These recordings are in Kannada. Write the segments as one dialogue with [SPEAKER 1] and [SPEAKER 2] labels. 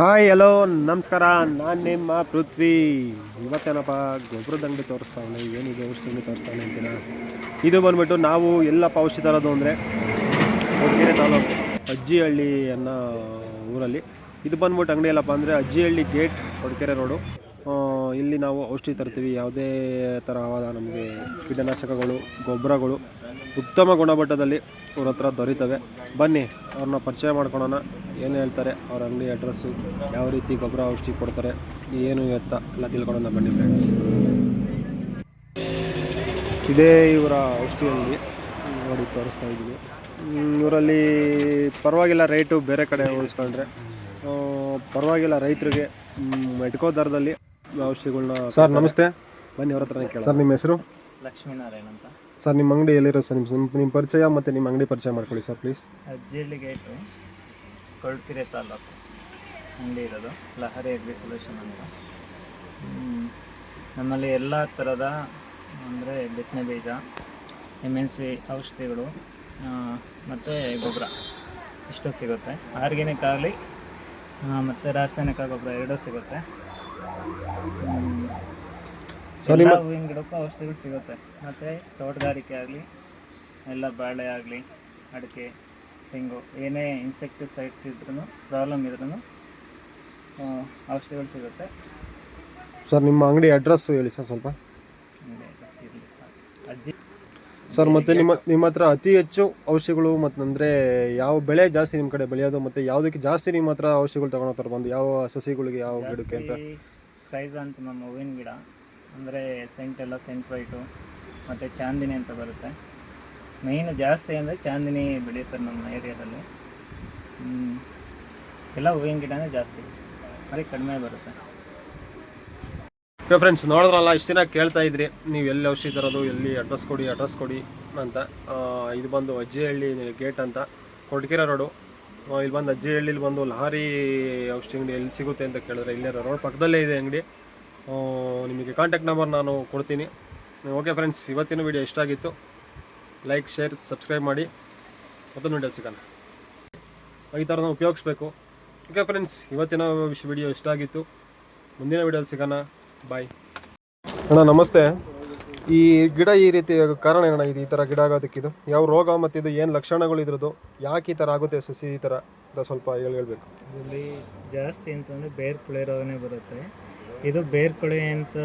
[SPEAKER 1] ಹಾಯ್, ಹಲೋ, ನಮಸ್ಕಾರ. ನಾನು ನಿಮ್ಮ ಪೃಥ್ವಿ. ಇವತ್ತೇನಪ್ಪ ಗೊಬ್ಬರದ ಅಂಗಡಿ ತೋರಿಸ್ತಾವನೆ ಏನಿದೆ, ಔಷಧಿ ತೋರಿಸ್ತಾನೆ ಅಂತೀನ ಇದು ಬಂದ್ಬಿಟ್ಟು ನಾವು ಎಲ್ಲಪ್ಪ ಔಷಧಿ ತರೋದು ಅಂದರೆ ಕೊಡ್ಗೆರೆ ತಾಲೂಕು ಅಜ್ಜಿಹಳ್ಳಿ ಅನ್ನೋ ಊರಲ್ಲಿ. ಇದು ಬಂದ್ಬಿಟ್ಟು ಅಂಗಡಿ ಎಲ್ಲಪ್ಪ ಅಂದರೆ ಅಜ್ಜಿಹಳ್ಳಿ ಗೇಟ್, ಕೊಡ್ಕೆರೆ ರೋಡು. ಇಲ್ಲಿ ನಾವು ಔಷಧಿ ತರ್ತೀವಿ, ಯಾವುದೇ ತರಹವಾದ ನಮಗೆ ಕೀಟನಾಶಕಗಳು, ಗೊಬ್ಬರಗಳು ಉತ್ತಮ ಗುಣಮಟ್ಟದಲ್ಲಿ ಅವ್ರ ಹತ್ರ ದೊರೀತವೆ. ಬನ್ನಿ, ಅವ್ರನ್ನ ಪರಿಚಯ ಮಾಡ್ಕೊಳೋಣ. ಏನು ಹೇಳ್ತಾರೆ, ಅವ್ರ ಅಂಗಡಿ ಅಡ್ರೆಸ್ಸು ಯಾವ ರೀತಿ ಗೊಬ್ಬರ ಔಷಧಿ ಕೊಡ್ತಾರೆ, ಏನು ಎತ್ತ ಎಲ್ಲ ತಿಳ್ಕೊಳ್ಳೋಣ ಬನ್ನಿ ಫ್ರೆಂಡ್ಸ್ ಇದೇ ಇವರ ಔಷಧಿ ಅಂಗಡಿ. ನೋಡಿ, ತೋರಿಸ್ತಾ ಇದ್ದೀನಿ. ಇವರಲ್ಲಿ ಪರವಾಗಿಲ್ಲ ರೇಟು ಬೇರೆ ಕಡೆ ಹೋಲಿಸ್ಕೊಂಡ್ರೆ. ಪರವಾಗಿಲ್ಲ, ರೈತರಿಗೆ ಮೆಟ್ಕೋ ದರದಲ್ಲಿ ಔಷಧಿಗಳನ್ನ ಸರ್ ನಮಸ್ತೆ. ಬನ್ನಿ ಅವ್ರ ಹತ್ರ ಕೇಳ ಸರ್ ನಿಮ್ಮ ಹೆಸರು?
[SPEAKER 2] ಲಕ್ಷ್ಮೀನಾರಾಯಣ ಅಂತ.
[SPEAKER 1] ಸರ್ ನಿಮ್ಮ ಅಂಗಡಿ ಎಲ್ಲಿರೋ ಸರ್ ನಿಮ್ಮ ನಿಮ್ಮ ಪರಿಚಯ ಮತ್ತು ನಿಮ್ಮ ಅಂಗಡಿ ಪರಿಚಯ ಮಾಡ್ಕೊಳ್ಳಿ sir please
[SPEAKER 2] Ajjihalli gate Kolkere taluk. ಅಂಗಡಿ ಇರೋದು ಲಹರಿ ಅಗ್ರಿ ಸೊಲ್ಯೂಷನ್ ಅಂತ. ನಮ್ಮಲ್ಲಿ ಎಲ್ಲ ಥರದ ಅಂದರೆ ಬಿತ್ತನೆ ಬೀಜ ಎಂ ಎನ್ ಸಿ ಔಷಧಿಗಳು ಮತ್ತು ಗೊಬ್ಬರ ಇಷ್ಟು ಸಿಗುತ್ತೆ. ಆರ್ಗ್ಯಾನಿಕ್ ಆಗಲಿ ಮತ್ತು ರಾಸಾಯನಿಕ ಗೊಬ್ಬರ ಎರಡೂ ಸಿಗುತ್ತೆ. ಹೂವಿನ ಗಿಡಕ್ಕೂ ಔಷಧಿಗಳು ಸಿಗುತ್ತೆ. ಮತ್ತು ತೋಟಗಾರಿಕೆ ಆಗಲಿ ಎಲ್ಲ ಬಾಳೆ ಆಗಲಿ ಅಡಿಕೆ ತೆಂಗು ಏನೇ ಇನ್ಸೆಕ್ಟಿಸೈಡ್ಸ್ ಇದ್ರೂ ಪ್ರಾಬ್ಲಮ್ ಇದ್ರೂ ಔಷಧಿಗಳು ಸಿಗುತ್ತೆ.
[SPEAKER 1] ಸರ್ ನಿಮ್ಮ ಅಂಗಡಿ ಅಡ್ರೆಸ್ಸು ಹೇಳಿ ಸರ್ ಸ್ವಲ್ಪ.
[SPEAKER 2] ಸರ್
[SPEAKER 1] ಮತ್ತೆ ನಿಮ್ಮ ನಿಮ್ಮ ಹತ್ರ ಅತಿ ಹೆಚ್ಚು ಔಷಧಿಗಳು ಮತ್ತು ಅಂದರೆ ಯಾವ ಬೆಳೆ ಜಾಸ್ತಿ ನಿಮ್ಮ ಕಡೆ ಬೆಳೆಯೋದು ಮತ್ತೆ ಯಾವುದಕ್ಕೆ ಜಾಸ್ತಿ ನಿಮ್ಮ ಹತ್ರ ಔಷಧಿಗಳು ತಗೊಂಡೋಗ್ತಾರೆ ಬಂದು? ಯಾವ ಸಸಿಗಳಿಗೆ ಯಾವ ಗಿಡಕ್ಕೆ ಅಂತ?
[SPEAKER 2] ಪ್ರೈಸ್ ಅಂತ ನಮ್ಮ ಹೂವಿನ ಗಿಡ ಅಂದರೆ ಸೆಂಟ್ ಎಲ್ಲ ಸೆಂಟ್ ವೈಟು ಮತ್ತು ಚಾಂದಿನಿ ಅಂತ ಬರುತ್ತೆ. ಮೇಯ್ನು ಜಾಸ್ತಿ ಅಂದರೆ ಚಾಂದಿನಿ ಬೆಳೆಯುತ್ತಾರೆ ನಮ್ಮ ಏರಿಯಾದಲ್ಲಿ. ಎಲ್ಲ ಹೂವಿನ ಗಿಡನೇ ಜಾಸ್ತಿ ಅದೇ ಕಡಿಮೆ ಬರುತ್ತೆ.
[SPEAKER 1] ಓಕೆ ಫ್ರೆಂಡ್ಸ್ ನೋಡಿದ್ರಲ್ಲ, ಇಷ್ಟು ದಿನ ಕೇಳ್ತಾ ಇದ್ರಿ, ನೀವು ಎಲ್ಲಿ ಔಷಧಿ ತರೋದು, ಎಲ್ಲಿ ಅಡ್ರೆಸ್ ಕೊಡಿ ಅಡ್ರೆಸ್ ಕೊಡಿ ಅಂತ. ಇದು ಬಂದು ಅಜ್ಜಿಹಳ್ಳಿ ಗೇಟ್ ಅಂತ ಕೊಡ್ಕಿರ ರೋಡು ಇಲ್ಲಿ ಬಂದು ಅಜ್ಜಿಹಳ್ಳಿಲಿ ಬಂದು ಲಹಾರಿ ಔಷಧಿ ಅಂಗಡಿ ಎಲ್ಲಿ ಸಿಗುತ್ತೆ ಅಂತ ಕೇಳಿದ್ರೆ, ಇಲ್ಲೇ ರೋಡ್ ಪಕ್ಕದಲ್ಲೇ ಇದೆ ಅಂಗಡಿ. ನಿಮಗೆ ಕಾಂಟ್ಯಾಕ್ಟ್ ನಂಬರ್ ನಾನು ಕೊಡ್ತೀನಿ. ಓಕೆ ಫ್ರೆಂಡ್ಸ್ ಇವತ್ತಿನ ವಿಡಿಯೋ ಇಷ್ಟ ಆಗಿತ್ತು. ಲೈಕ್ ಶೇರ್ ಸಬ್ಸ್ಕ್ರೈಬ್ ಮಾಡಿ. ಮತ್ತೊಂದು ವೀಡಿಯೋ ಸಿಗೋಣ. ಈ ಥರ ನಾವು ಉಪಯೋಗಿಸ್ಬೇಕು. ಓಕೆ ಫ್ರೆಂಡ್ಸ್ ಇವತ್ತಿನ ವಿಡಿಯೋ ಇಷ್ಟ ಆಗಿತ್ತು. ಮುಂದಿನ ವಿಡಿಯೋದಲ್ಲಿ ಸಿಗೋಣ. ಬಾಯ್ ಅಣ್ಣ ನಮಸ್ತೆ. ಈ ಗಿಡ ಈ ರೀತಿ ಕಾರಣ ಏನಣ್ಣ ಇದು? ಈ ಥರ ಗಿಡ ಆಗೋದಕ್ಕಿದು ಯಾವ ರೋಗ ಮತ್ತು ಇದು ಏನು ಲಕ್ಷಣಗಳು ಇದ್ರದ್ದು? ಯಾಕೆ ಈ ಥರ ಆಗುತ್ತೆ ಸಸಿ ಈ ಥರ ಅಂತ ಸ್ವಲ್ಪ ಹೇಳಿ ಹೇಳ್ಬೇಕು
[SPEAKER 2] ಇಲ್ಲಿ ಜಾಸ್ತಿ ಅಂತಂದರೆ ಬೇರ್ ಕೊಳೆ ರೋಗನೇ ಬರುತ್ತೆ. ಇದು ಬೇರ್ ಕೊಳೆ ಅಂತ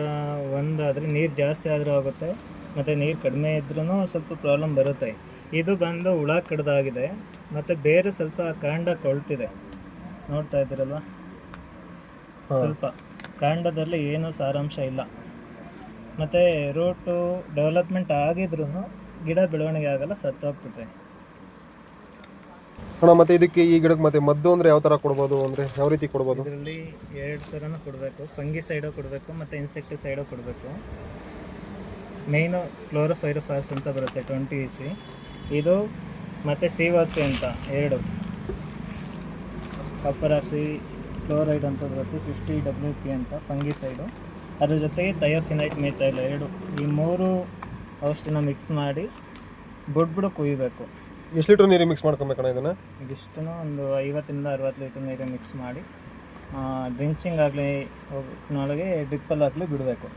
[SPEAKER 2] ಒಂದಾದರೆ ನೀರು ಜಾಸ್ತಿ ಆದರೂ ಆಗುತ್ತೆ ಮತ್ತು ನೀರು ಕಡಿಮೆ ಇದ್ರೂ ಸ್ವಲ್ಪ ಪ್ರಾಬ್ಲಮ್ ಬರುತ್ತೆ. ಇದು ಬಂದು ಹುಳ ಕಡ್ದಾಗಿದೆ ಮತ್ತು ಬೇರು ಸ್ವಲ್ಪ ಕಾಂಡ ಕೊಳ್ತಿದೆ. ನೋಡ್ತಾ ಇದ್ದೀರಲ್ವ? ಸ್ವಲ್ಪ. ಕಾಂಡದಲ್ಲಿ ಏನೂ ಸಾರಾಂಶ ಇಲ್ಲ. ಮತ್ತು ರೂಟು ಡೆವಲಪ್ಮೆಂಟ್ ಆಗಿದ್ರೂ ಗಿಡ ಬೆಳವಣಿಗೆ ಆಗಲ್ಲ ಸತ್ತೋಗ್ತದೆ.
[SPEAKER 1] ಅಣ್ಣ ಮತ್ತೆ ಇದಕ್ಕೆ ಈ ಗಿಡಕ್ಕೆ ಮತ್ತೆ ಮದ್ದು ಅಂದರೆ ಯಾವ ಥರ ಕೊಡ್ಬೋದು ಅಂದರೆ ಯಾವ ರೀತಿ ಕೊಡ್ಬೋದು?
[SPEAKER 2] ಇದರಲ್ಲಿ ಎರಡು ಥರನೂ ಕೊಡಬೇಕು. ಫಂಗಿಸೈಡು ಕೊಡಬೇಕು ಮತ್ತು ಇನ್ಸೆಕ್ಟಿಸೈಡು ಕೊಡಬೇಕು. ಮೇಯ್ನು ಕ್ಲೋರೋಫೈರೋಫಾಸ್ ಅಂತ ಬರುತ್ತೆ ಟ್ವೆಂಟಿ ಇ ಸಿ. ಇದು ಮತ್ತು ಸಿವಾಸಿ ಅಂತ ಎರಡು. ಕಪ್ಪರಾಸಿ ಕ್ಲೋರೈಡ್ ಅಂತ ಬರುತ್ತೆ ಫಿಫ್ಟಿ ಡಬ್ಲ್ಯೂ ಪಿ ಅಂತ ಫಂಗಿಸೈಡು ಅದ್ರ ಜೊತೆಗೆ ಥಯೋಫಿನೈಟ್ ಮೆಥೈಲ್ ಎರಡು. ಈ ಮೂರು ಔಷಧಿನ ಮಿಕ್ಸ್ ಮಾಡಿ ಬುಡ್ ಬುಡ ಕುಯ್ಬೇಕು.
[SPEAKER 1] ಎಷ್ಟು ಲೀಟ್ರ್ ನೀರು ಮಿಕ್ಸ್ ಮಾಡ್ಕೊಬೇಕಣ್ಣ ಇದನ್ನು?
[SPEAKER 2] ಇದಿಷ್ಟು ಒಂದು ಐವತ್ತರಿಂದ ಅರವತ್ತು ಲೀಟ್ರ್ ನೀರು ಮಿಕ್ಸ್ ಮಾಡಿ ಡ್ರಿಂಚಿಂಗ್ ಆಗಲಿ ಒಳಗೆ ಡ್ರಿಪ್ಪಲ್ಲಾಗಲಿ ಬಿಡಬೇಕು.